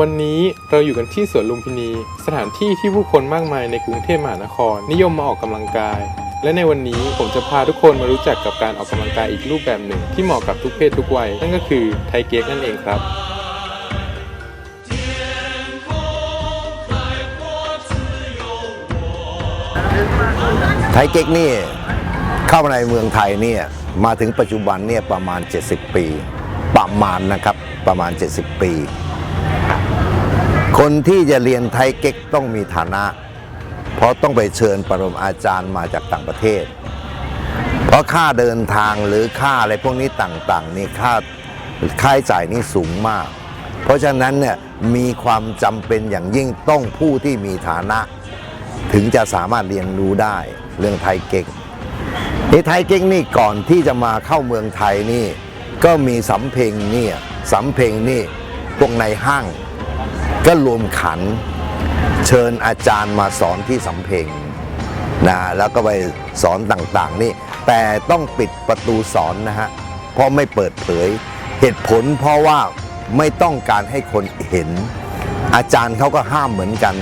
วันนี้เราอยู่กันที่สวนลุมพินี สถานที่ที่ผู้คนมากมายในกรุงเทพมหานคร นิยมมาออกกำลังกาย และในวันนี้ผมจะพาทุกคนมารู้จักกับการออกกำลังกายอีกรูปแบบหนึ่ง ที่เหมาะกับทุกเพศทุกวัย นั่นก็คือไทเก๊กนั่นเองครับไทเก๊กนี่เข้ามาในเมืองไทยเนี่ยมาถึงปัจจุบันเนี่ยประมาณ 70 ปี ประมาณนะครับประมาณ 70 ปี คนที่จะเรียนไทยเก๊กต้องมีฐานะ เพราะต้องไปเชิญปรมาอาจารย์มาจากต่างประเทศ เพราะค่าเดินทางหรือค่าอะไรพวกนี้ต่างๆนี่ค่าค่าใช้จ่ายนี่สูงมาก เพราะฉะนั้นเนี่ยมีความจำเป็นอย่างยิ่งต้องผู้ที่มีฐานะ ถึงจะสามารถเรียนรู้ได้เรื่องไทยเก๊กนี่ไทยเก๊กนี่ก่อนที่จะมาเข้าเมืองไทยนี่ก็มีสำเพ็งเนี่ยสำเพ็งนี่พวกในห้าง ก็รวมขันเชิญอาจารย์มาสอนที่สำเพ็งนะแล้วก็ไปสอนต่างๆนี่แต่ต้องปิดประตูสอนนะฮะเพราะไม่เปิดเผย เหตุผลเพราะว่าไม่ต้องการให้คนเห็น อาจารย์เขาก็ห้ามเหมือนกัน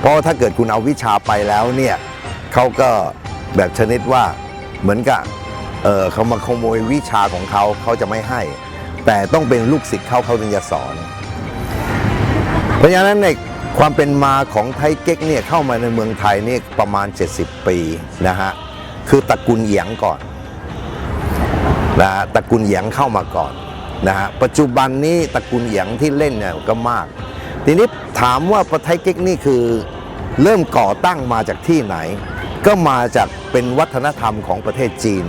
เพราะถ้าเกิดคุณเอาวิชาไปแล้วเนี่ยเขาก็แบบชนิดว่าเหมือนกับเออเขามาขโมยวิชาของเขาเขาจะไม่ให้ แต่ต้องเป็นลูกศิษย์เขาเขาถึงจะสอน เพราะฉะนั้นในความเป็นมาของไทยเก๊กเนี่ยเข้ามาในเมืองไทยนี่ประมาณ 70 ปีนะฮะคือตระกูลเหยียงก่อนนะฮะตระกูลเหยียงเข้ามาก่อนนะฮะปัจจุบันนี้ตระกูลเหยียงที่เล่นเนี่ยก็มาก ทีนี้ถามว่าประไทยเก๊กนี่คือเริ่มก่อตั้งมาจากที่ไหน ก็มาจากเป็นวัฒนธรรมของประเทศจีน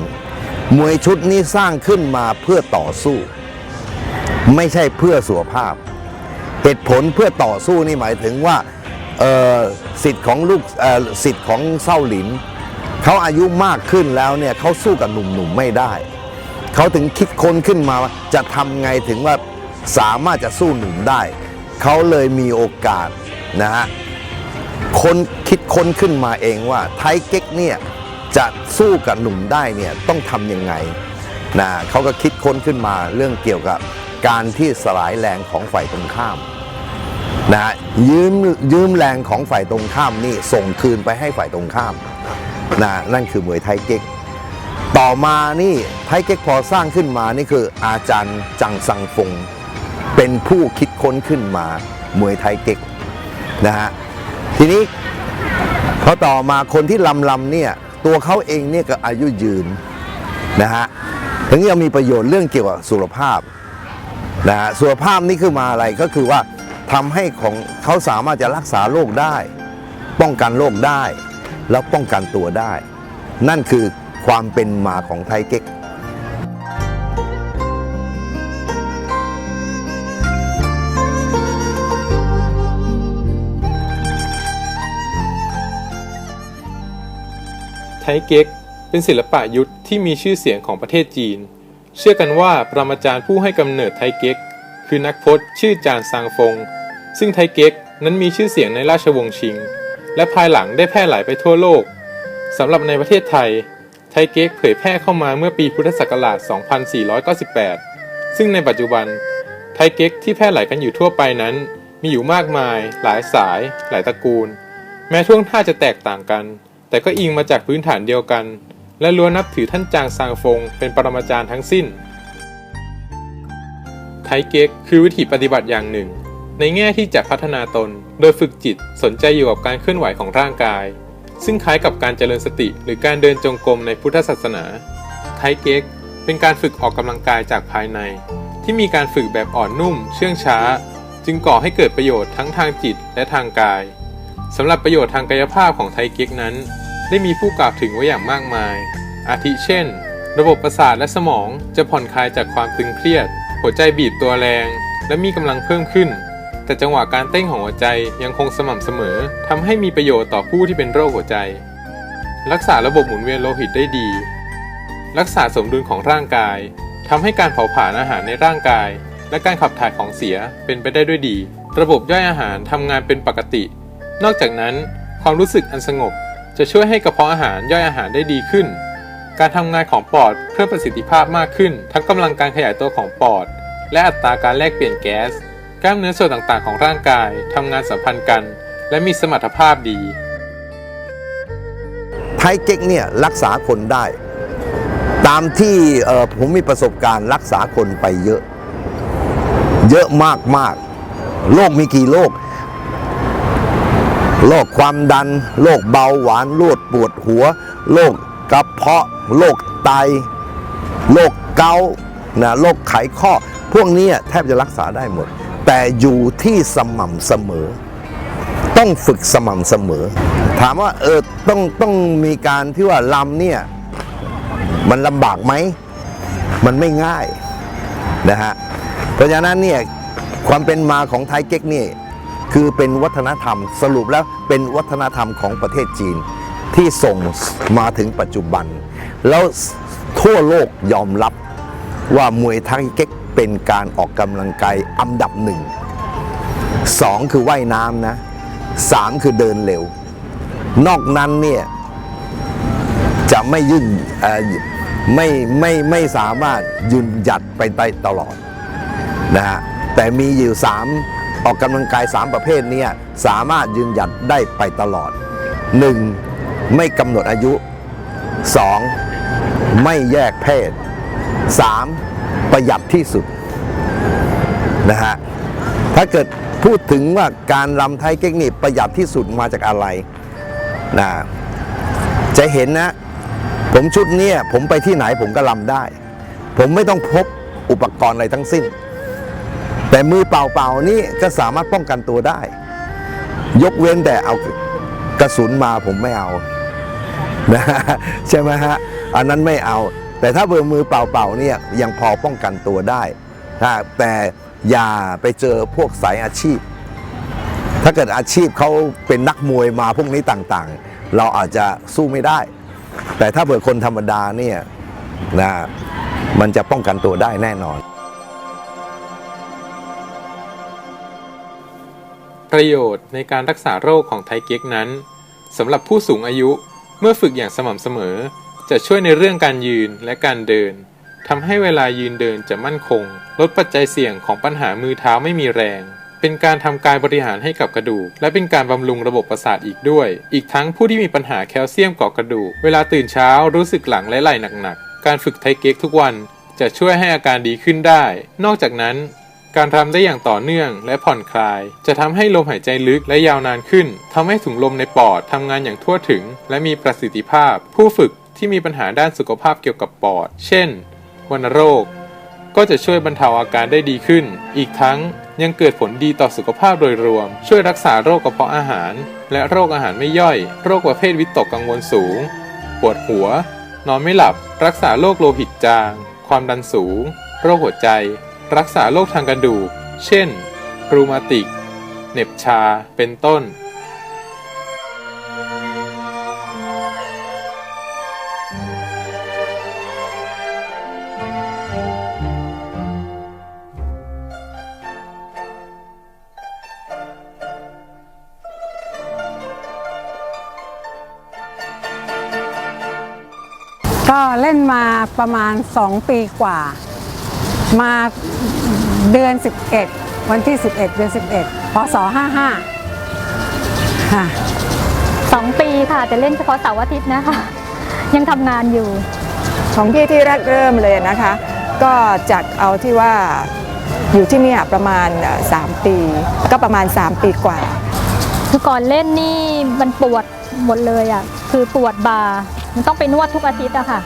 มวยชุดนี้สร้างขึ้นมาเพื่อต่อสู้ ไม่ใช่เพื่อสุขภาพ เหตุผลเพื่อต่อสู้นี่หมายถึงว่าสิทธิ์ของลูกสิทธิ์ของเศร้าหลินเขาอายุมากขึ้นแล้วเนี่ยเขาสู้กับหนุ่มๆไม่ได้ เขาถึงคิดค้นขึ้นมาจะทำไงถึงว่าสามารถจะสู้หนุ่มได้ เขาเลยมีโอกาสนะฮะคนคิดค้นขึ้นมาเองว่าไทเก๊กเนี่ยจะสู้กับหนุ่มได้เนี่ยต้องทำยังไงนะเขาก็คิดค้นขึ้นมาเรื่องเกี่ยวกับ การที่สลายแรงของฝ่ายตรงข้ามนะฮะยืมยืมแรงของฝ่ายตรงข้ามนี่ส่งคืนไปให้ฝ่ายตรงข้ามนะนั่นคือมวยไทยเก๊กต่อมานี่ไทยเก๊กพอสร้างขึ้นมานี่คืออาจารย์จังซังฟงเป็นผู้คิดค้นขึ้นมามวยไทยเก๊กนะฮะทีนี้พอต่อมาคนที่ลำลำเนี่ยตัวเขาเองเนี่ยก็อายุยืนนะฮะถึงยังมีประโยชน์เรื่องเกี่ยวกับสุขภาพ นะฮะสุขภาพนี่คือมาอะไรก็คือว่าทำให้ของเขาสามารถจะรักษาโรคได้ ป้องกันโรคได้ แล้วป้องกันตัวได้ นั่นคือความเป็นมาของไทเก๊กไทเก๊กเป็นศิลปะยุทธที่มีชื่อเสียงของประเทศจีน เชื่อกันว่าปรมาจารย์ผู้ให้กำเนิดไทเก๊ก คือนักพจน์ชื่อจานซางฟง ซึ่งไทเก๊กนั้นมีชื่อเสียงในราชวงศ์ชิง และภายหลังได้แพร่หลายไปทั่วโลกสำหรับในประเทศไทย ไทเก๊กเผยแพร่เข้ามาเมื่อปีพุทธศักราช 2498 ซึ่งในปัจจุบัน ไทเก๊กที่แพร่หลายกันอยู่ทั่วไปนั้น มีอยู่มากมาย หลายสาย หลายตระกูล แม้ท่วงท่าจะแตกต่างกัน แต่ก็อิงมาจากพื้นฐานเดียวกัน และล้วนนับถือท่านจางซางฟงเป็นปรมาจารย์ทั้งสิ้น ไทเก๊กคือวิธีปฏิบัติอย่างหนึ่ง ในแง่ที่จะพัฒนาตน โดยฝึกจิตสนใจอยู่กับการเคลื่อนไหวของร่างกาย ซึ่งคล้ายกับการเจริญสติหรือการเดินจงกรมในพุทธศาสนา ไทเก๊กเป็นการฝึกออกกำลังกายจากภายใน ที่มีการฝึกแบบอ่อนนุ่ม เชื่องช้า จึงก่อให้เกิดประโยชน์ทั้งทางจิตและทางกายสำหรับประโยชน์ทางกายภาพของไทเก๊กนั้น ได้มีผู้กล่าวถึงไว้อย่างมากมาย อาทิเช่น ระบบประสาทและสมองจะผ่อนคลายจากความตึงเครียด หัวใจบีบตัวแรง และมีกำลังเพิ่มขึ้น แต่จังหวะการเต้นของหัวใจยังคงสม่ำเสมอทำให้มีประโยชน์ต่อผู้ที่เป็นโรคหัวใจ รักษาระบบหมุนเวียนโลหิตได้ดี รักษาสมดุลของร่างกายทำให้การเผาผลาญอาหารในร่างกาย และการขับถ่ายของเสียเป็นไปได้ด้วยดี ระบบย่อยอาหารทำงานเป็นปกติ นอกจากนั้น ความรู้สึกอันสงบ จะช่วยให้กระเพาะอาหารย่อยอาหารได้ดีขึ้น การทำงานของปอดเพิ่มประสิทธิภาพมากขึ้น ทั้งกำลังการขยายตัวของปอด และอัตราการแลกเปลี่ยนแก๊ส กล้ามเนื้อส่วนต่างๆ ของร่างกายทำงานสัมพันธ์กัน และมีสมรรถภาพดี ไทยเก๊กเนี่ยรักษาคนได้ ตามที่ผมมีประสบการณ์รักษาคนไปเยอะ เยอะมากๆโรคมีกี่โรค โรคความดัน โรคเบาหวานโรคปวดหัว โรคกระเพาะ โรคไต โรคเกาต์นะโรคไขข้อ พวกนี้แทบจะรักษาได้หมด แต่อยู่ที่สม่ำเสมอ ต้องฝึกสม่ำเสมอ ถามว่าเออต้องต้องมีการที่ว่าลำเนี่ย มันลำบากไหม มันไม่ง่ายนะฮะ เพราะฉะนั้นเนี่ยความเป็นมาของไทยเก๊กนี่ คือเป็นวัฒนธรรมสรุปแล้วเป็นวัฒนธรรมของประเทศจีนที่ส่งมาถึงปัจจุบัน แล้วทั่วโลกยอมรับว่ามวยไทยเก๊กเป็นการออกกำลังกายอันดับหนึ่งสองคือว่ายน้ำนะสามคือเดินเร็ว นอกนั้นเนี่ยจะไม่ยืนไม่ไม่ไม่สามารถยืนหยัดไปได้ตลอดนะฮะแต่มีอยู่สาม ออกกำลังกายสามประเภทนี้สามารถยืนหยัดได้ไปตลอดหนึ่งไม่กำหนดอายุสองไม่แยกเพศสามประหยัดที่สุดนะฮะถ้าเกิดพูดถึงว่าการรำไทยเก๊กนี่ประหยัดที่สุดมาจากอะไรนะจะเห็นนะ ผมชุดนี้ผมไปที่ไหนผมก็รำได้ ผมไม่ต้องพกอุปกรณ์อะไรทั้งสิ้น แต่มือเปล่าๆนี่ก็สามารถป้องกันตัวได้ ยกเว้นแต่เอากระสุนมาผมไม่เอานะใช่ไหมฮะอันนั้นไม่เอา แต่ถ้าเบอร์มือเปล่าๆเนี่ยยังพอป้องกันตัวได้แต่อย่าไปเจอพวกสายอาชีพ ถ้าเกิดอาชีพเขาเป็นนักมวยมาพวกนี้ต่างๆ เราอาจจะสู้ไม่ได้ แต่ถ้าเบอร์คนธรรมดาเนี่ยนะมันจะป้องกันตัวได้แน่นอน ประโยชน์ในการรักษาโรคของไทเก๊กนั้นสำหรับผู้สูงอายุเมื่อฝึกอย่างสม่ำเสมอ จะช่วยในเรื่องการยืนและการเดินทำให้เวลายืนเดินจะมั่นคง ลดปัจจัยเสี่ยงของปัญหามือเท้าไม่มีแรง เป็นการทำกายบริหารให้กับกระดูก และเป็นการบำรุงระบบประสาทอีกด้วย อีกทั้งผู้ที่มีปัญหาแคลเซียมเกาะกระดูก เวลาตื่นเช้ารู้สึกหลังและไหล่หนักๆ การฝึกไทเก๊กทุกวันจะช่วยให้อาการดีขึ้นได้ นอกจากนั้น การทำได้อย่างต่อเนื่องและผ่อนคลาย จะทำให้ลมหายใจลึกและยาวนานขึ้นทำให้ถุงลมในปอดทำงานอย่างทั่วถึง และมีประสิทธิภาพ ผู้ฝึกที่มีปัญหาด้านสุขภาพเกี่ยวกับปอด เช่นวัณโรค ก็จะช่วยบรรเทาอาการได้ดีขึ้น อีกทั้งยังเกิดผลดีต่อสุขภาพโดยรวม ช่วยรักษาโรคกระเพาะอาหาร และโรคอาหารไม่ย่อย โรคประเภทวิตกกังวลสูง ปวดหัว นอนไม่หลับ รักษาโรคโลหิตจาง ความดันสูง โรคหัวใจ รักษาโรคทางกระดูก เช่น รูมาติก เหน็บชา เป็นต้น ก็เล่นมาประมาณ 2 ปีกว่า มาเดือน 11 วันที่ 11 เดือน 11พศ55ค่ะสองปีค่ะแต่เล่นเฉพาะเสาร์อาทิตย์นะคะ ยังทำงานอยู่ ของพี่ที่แรกเริ่มเลยนะคะ ก็จากเอาที่ว่าอยู่ที่เนี่ยประมาณเอ่อ3ปี ก็ประมาณ 3 ปีกว่า คือก่อนเล่นนี่มันปวดหมดเลยอะคือปวดบ่ามันต้องไปนวดทุกอาทิตย์อะค่ะ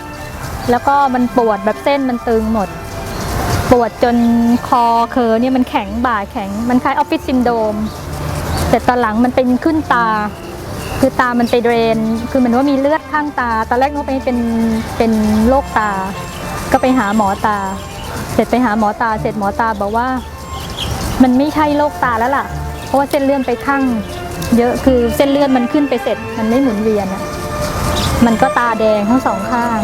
แล้วก็มันปวดแบบเส้นมันตึงหมด ปวดจนคอเคอเนี่ยมันแข็งบ่าแข็ง มันคล้ายออฟฟิศซินโดม แต่ตอนหลังมันเป็นขึ้นตา คือตามันไปเดรน คือเหมือนว่ามีเลือดข้างตา ตอนแรกนึกว่าเป็นเป็นโรคตา ก็ไปหาหมอตา เสร็จไปหาหมอตา เสร็จหมอตาบอกว่า มันไม่ใช่โรคตาแล้วล่ะ เพราะว่าเส้นเลือดไปข้างเยอะ คือเส้นเลือดมันขึ้นไปเสร็จ มันไม่หมุนเวียนอะมันก็ตาแดงทั้งสองข้าง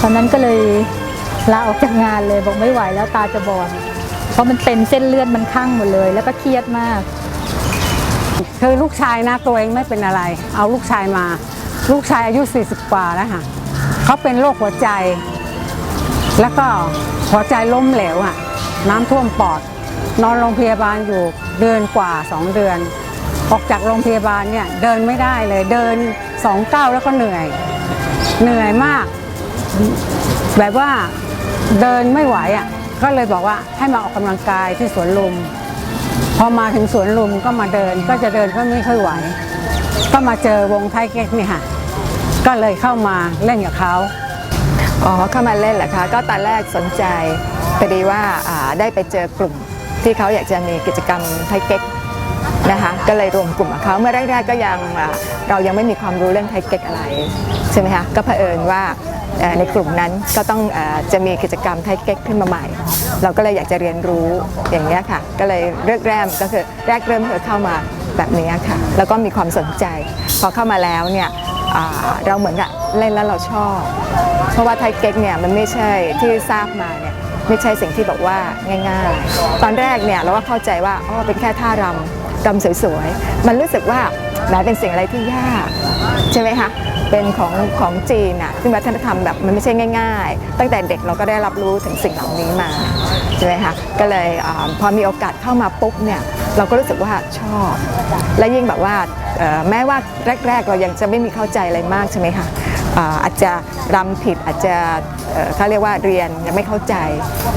ตอนนั้นก็เลย ลาออกจากงานเลยบอกไม่ไหวแล้วตาจะบอดเพราะมันเป็นเส้นเลือดมันข้างหมดเลย แล้วก็เครียดมากคือลูกชายนะตัวเองไม่เป็นอะไร เอาลูกชายมา ลูกชายอายุ 40 กว่าแล้วค่ะเขาเป็นโรคหัวใจ แล้วก็หัวใจล้มเหลวอะ น้ำท่วมปอด นอนโรงพยาบาลอยู่เดือนกว่า2เดือน ออกจากโรงพยาบาลเนี่ยเดินไม่ได้เลยเดินสองก้าวแล้วก็เหนื่อย เหนื่อยมาก แบบว่า เดินไม่ไหวอะก็เลยบอกว่าให้มาออกกำลังกายที่สวนลุม พอมาถึงสวนลุมก็มาเดินก็จะเดินก็ไม่ค่อยไหว ก็มาเจอวงไทยเก๊กนี่ค่ะ ก็เลยเข้ามาเล่นกับเขาอ๋อเข้ามาเล่นเหรอคะก็ตอนแรกสนใจพอดีว่าาได้ไปเจอกลุ่มที่เขาอยากจะมีกิจกรรมไทยเก๊กนะคะก็เลยรวมกลุ่มกับเขาเมื่อแรกๆก็ยังเรายังไม่มีความรู้เรื่องไทยเก๊กอะไรใช่ไหมคะก็เผอิญว่า ในกลุ่มนั้นก็ต้องจะมีกิจกรรมไทยเก๊กขึ้นมาใหม่ เราก็เลยอยากจะเรียนรู้อย่างนี้ค่ะ ก็เลยเริ่มแรมก็คือแรกเริ่มคือเข้ามาแบบนี้ค่ะ แล้วก็มีความสนใจ พอเข้ามาแล้วเนี่ยเราเหมือนกับเล่นแล้วเราชอบ เพราะว่าไทยเก๊กเนี่ยมันไม่ใช่ที่ทราบมาเนี่ยไม่ใช่สิ่งที่บอกว่าง่าย ๆ ตอนแรกเนี่ยเราก็เข้าใจว่าอ๋อเป็นแค่ท่ารำรำสวยๆ มันรู้สึกว่าแหมเป็นสิ่งอะไรที่ยาก ใช่ไหมคะ เป็นของของจีนอะซึ่งวัฒนธรรมแบบมันไม่ใช่ง่าย ๆ ตั้งแต่เด็กเราก็ได้รับรู้ถึงสิ่งเหล่านี้มาใช่ไหมคะก็เลยอพอมีโอกาสเข้ามาปุ๊บเนี่ยเราก็รู้สึกว่าชอบ และยิ่งแบบว่าแม้ว่าแรก ๆ เรายังจะไม่มีเข้าใจอะไรมากใช่ไหมคะอาจจะรำผิดอาจจะเอ่อเขาเรียกว่าเรียนยังไม่เข้าใจ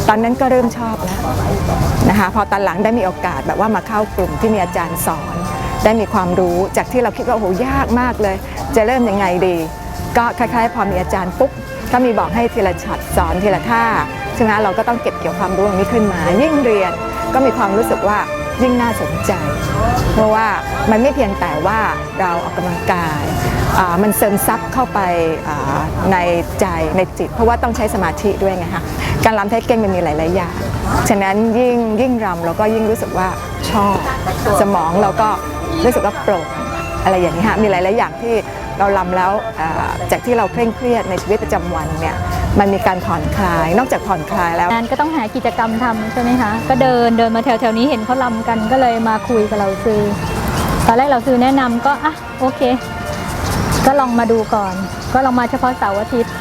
ตอนนั้นก็เริ่มชอบแล้วนะคะพอตอนหลังได้มีโอกาสแบบว่ามาเข้ากลุ่มที่มีอาจารย์สอน ได้มีความรู้จากที่เราคิดว่าโอ้โหยากมากเลย จะเริ่มยังไงดี ก็คล้ายๆ พอมีอาจารย์ปุ๊บก็มีบอกให้ทีละช็อตสอนทีละท่าใช่ไหมเราก็ต้องเก็บเกี่ยวความรู้นี้ขึ้นมา ยิ่งเรียนก็มีความรู้สึกว่ายิ่งน่าสนใจ เพราะว่ามันไม่เพียงแต่ว่าเราออกกำลังกาย มันเสริมซับเข้าไปในใจในจิต เพราะว่าต้องใช้สมาธิด้วยไงคะการรำไทยเก่งมันมีหลาย ๆ อย่าง ฉะนั้นยิ่งยิ่งรำเราก็ยิ่งรู้สึกว่าชอบ สมองเราก็รู้สึกว่าโปร่งอะไรอย่างนี้ค่ะมีหลาย ๆ อย่างที่ เรารำแล้วจากที่เราเคร่งเครียดในชีวิตประจำวันเนี่ยมันมีการผ่อนคลาย นอกจากผ่อนคลายแล้วงานก็ต้องหากิจกรรมทำใช่ไหมคะก็เดินเดินมาแถวๆนี้เห็นเขาลำกันก็เลยมาคุยกับเราซื้อตอนแรกเราซื้อแนะนำก็อะโอเค ก็ลองมาดูก่อน ก็ลองมาเฉพาะเสาร์อาทิตย์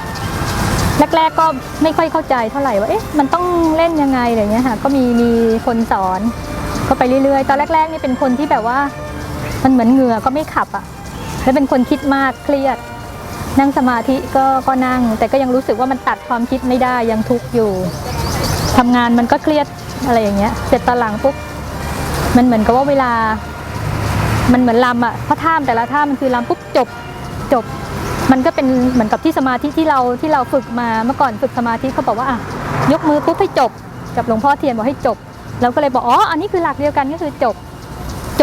แรกๆก็ไม่ค่อยเข้าใจเท่าไหร่ว่าเอ๊ะมันต้องเล่นยังไงอะไรเงี้ยค่ะก็มีมีคนสอนก็ไปเรื่อยๆ ตอนแรกๆนี่เป็นคนที่แบบว่า มันเหมือนเหงื่อก็ไม่ขับอะ แล้วเป็นคนคิดมากเครียด นั่งสมาธิก็ก็นั่ง แต่ก็ยังรู้สึกว่ามันตัดความคิดไม่ได้ยังทุกข์อยู่ทำงานมันก็เครียดอะไรอย่างเงี้ยเสร็จตอนหลังปุ๊บมันเหมือนกับว่าเวลา มันเหมือนลำอะเพราะท่ามแต่ละท่ามันคือลำปุ๊บจบจบ มันก็เป็นเหมือนกับที่สมาธิที่เราที่เราฝึกมาเมื่อก่อนฝึกสมาธิเขาบอกว่าอะยกมือปุ๊บให้จบ กับหลวงพ่อเทียนบอกให้จบเราก็เลยบอกอ๋ออันนี้คือหลักเดียวกันก็คือจบ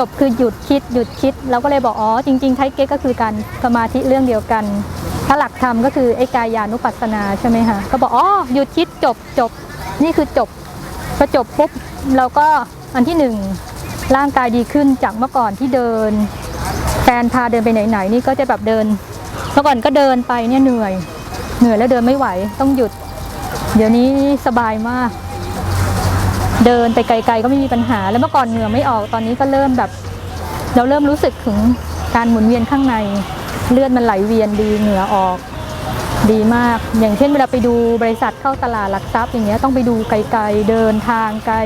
บคือหยุดคิดหยุดคิด เราก็เลยบอกอ๋อจริงๆไทเก๊กก็คือการสมาธิเรื่องเดียวกัน ถ้าหลักธรรมก็คือไอ้กายานุปัสสนาใช่ไหมคะก็บอกอ๋อหยุดคิดจบจบนี่คือจบพอจบปุ๊บเราก็อันที่หนึ่งร่างกายดีขึ้นจากเมื่อก่อนที่เดินแฟนพาเดินไปไหนๆนี่ก็จะแบบเดินเมื่อก่อนก็เดินไปเนี่ยเหนื่อย เหนื่อยแล้วเดินไม่ไหวต้องหยุด เดี๋ยวนี้สบายมาก เดินไปไกล ๆ ก็ไม่มีปัญหา แล้วเมื่อก่อนเหงื่อไม่ออกตอนนี้ก็เริ่มแบบ เราเริ่มรู้สึกถึงการหมุนเวียนข้างใน เลือดมันไหลเวียนดีเหงื่อออก ดีมาก อย่างเช่นเวลาไปดูบริษัทเข้าตลาดหลักทรัพย์อย่างเงี้ยต้องไปดูไกลๆเดินทางไกล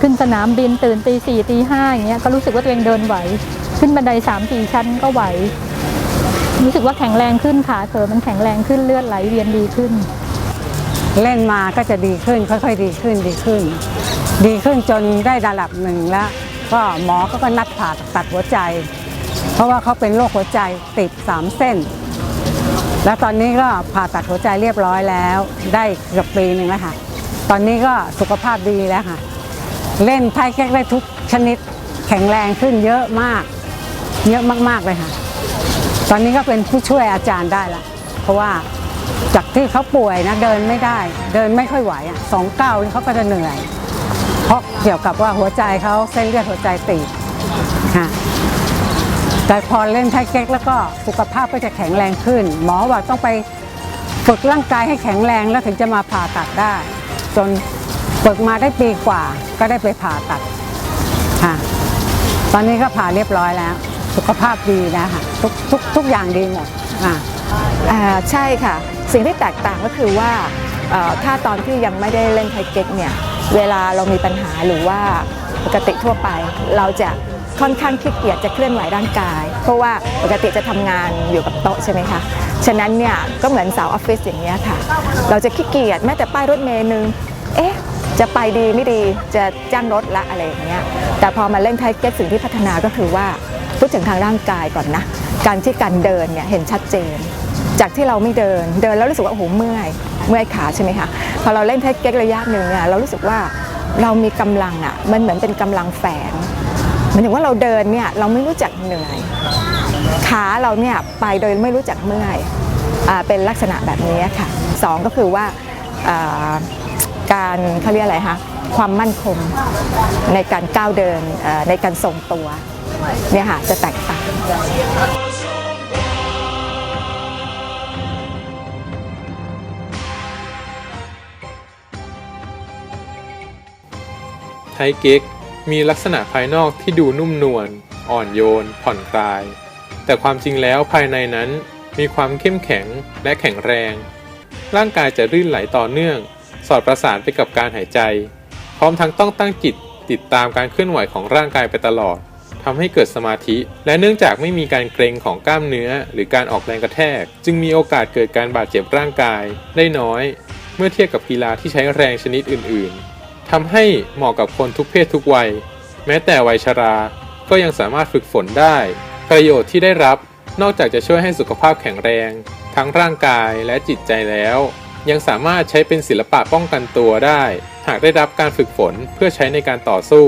ขึ้นสนามบินตื่นตีสี่ตีห้าอย่างเงี้ยก็รู้สึกว่าตัวเองเดินไหว ขึ้นบันไดสามสี่ชั้นก็ไหว รู้สึกว่าแข็งแรงขึ้นขาเธอมันแข็งแรงขึ้นเลือดไหลเวียนดีขึ้น เล่นมาก็จะดีขึ้นค่อยๆดีขึ้นดีขึ้น ดีขึ้นจนได้ระดับหนึ่งแล้ว ก็หมอก็ก็นัดผ่าตัดหัวใจ เพราะว่าเขาเป็นโรคหัวใจติดสามเส้น แล้วตอนนี้ก็ผ่าตัดหัวใจเรียบร้อยแล้ว ได้เกือบปีหนึ่งแล้วค่ะ ตอนนี้ก็สุขภาพดีแล้วค่ะ เล่นไพ่แก๊กได้ทุกชนิดแข็งแรงขึ้นเยอะมาก เยอะมากๆเลยค่ะ ตอนนี้ก็เป็นผู้ช่วยอาจารย์ได้ละเพราะว่าจากที่เขาป่วยนะเดินไม่ได้ เดินไม่ค่อยไหวอะสองเก้าเขาก็จะเหนื่อย เพราะเกี่ยวกับว่าหัวใจเขาเส้นเลือดหัวใจตีบค่ะแต่พอเล่นไทเก๊กแล้วก็สุขภาพก็จะแข็งแรงขึ้น หมอบอกต้องไปฝึกร่างกายให้แข็งแรงแล้วถึงจะมาผ่าตัดได้ จนฝึกมาได้ปีกว่าก็ได้ไปผ่าตัดค่ะตอนนี้ก็ผ่าเรียบร้อยแล้ว สุขภาพดีแล้วค่ะทุกทุกทุกอย่างดีหมดอ่าใช่ค่ะ สิ่งที่แตกต่างก็คือว่าถ้าตอนที่ยังไม่ได้เล่นไทเก๊กเนี่ย เวลาเรามีปัญหาหรือว่าปกติทั่วไป เราจะค่อนข้างขี้เกียจจะเคลื่อนไหวร่างกาย เพราะว่าปกติจะทำงานอยู่กับโต๊ะใช่ไหมคะ ฉะนั้นเนี่ยก็เหมือนสาวออฟฟิศอย่างเงี้ยค่ะ เราจะขี้เกียจแม้แต่ป้ายรถเมล์นึง เอ๊ะจะไปดีไม่ดีจะจ้างรถละอะไรอย่างเงี้ย แต่พอมาเล่นไทเก็ตสิ่งที่พัฒนาก็คือว่าพูดถึงทางร่างกายก่อนนะ การที่การเดินเนี่ยเห็นชัดเจน จากที่เราไม่เดินเดินแล้วรู้สึกว่าโอ้โหเมื่อยเมื่อยขาใช่ไหมคะพอเราเล่นไทเก็ตระยะหนึ่งเนี่ยเรารู้สึกว่าเรามีกำลังอะมันเหมือนเป็นกำลังแฝงหมายถึงว่าเราเดินเนี่ยเราไม่รู้จักเหนื่อยขาเราเนี่ยไปโดยไม่รู้จักเมื่อยอเป็นลักษณะแบบนี้ค่ะสองก็คือว่าการเขาเรียกอะไรคะความมั่นคงในการก้าวเดินในการทรงตัวเนี่ยค่ะจะแตกต่าง ไทเก๊กมีลักษณะภายนอกที่ดูนุ่มนวล อ่อนโยน ผ่อนคลาย แต่ความจริงแล้วภายในนั้นมีความเข้มแข็งและแข็งแรง ร่างกายจะรื่นไหลต่อเนื่อง สอดประสานไปกับการหายใจ พร้อมทั้งต้องตั้งจิตติดตามการเคลื่อนไหวของร่างกายไปตลอดทำให้เกิดสมาธิ และเนื่องจากไม่มีการเกร็งของกล้ามเนื้อ หรือการออกแรงกระแทก จึงมีโอกาสเกิดการบาดเจ็บร่างกายได้น้อย เมื่อเทียบกับกีฬาที่ใช้แรงชนิดอื่น ๆ ทำให้เหมาะกับคนทุกเพศทุกวัย แม้แต่วัยชรา ก็ยังสามารถฝึกฝนได้ ประโยชน์ที่ได้รับนอกจากจะช่วยให้สุขภาพแข็งแรง ทั้งร่างกายและจิตใจแล้ว ยังสามารถใช้เป็นศิลปะป้องกันตัวได้ หากได้รับการฝึกฝนเพื่อใช้ในการต่อสู้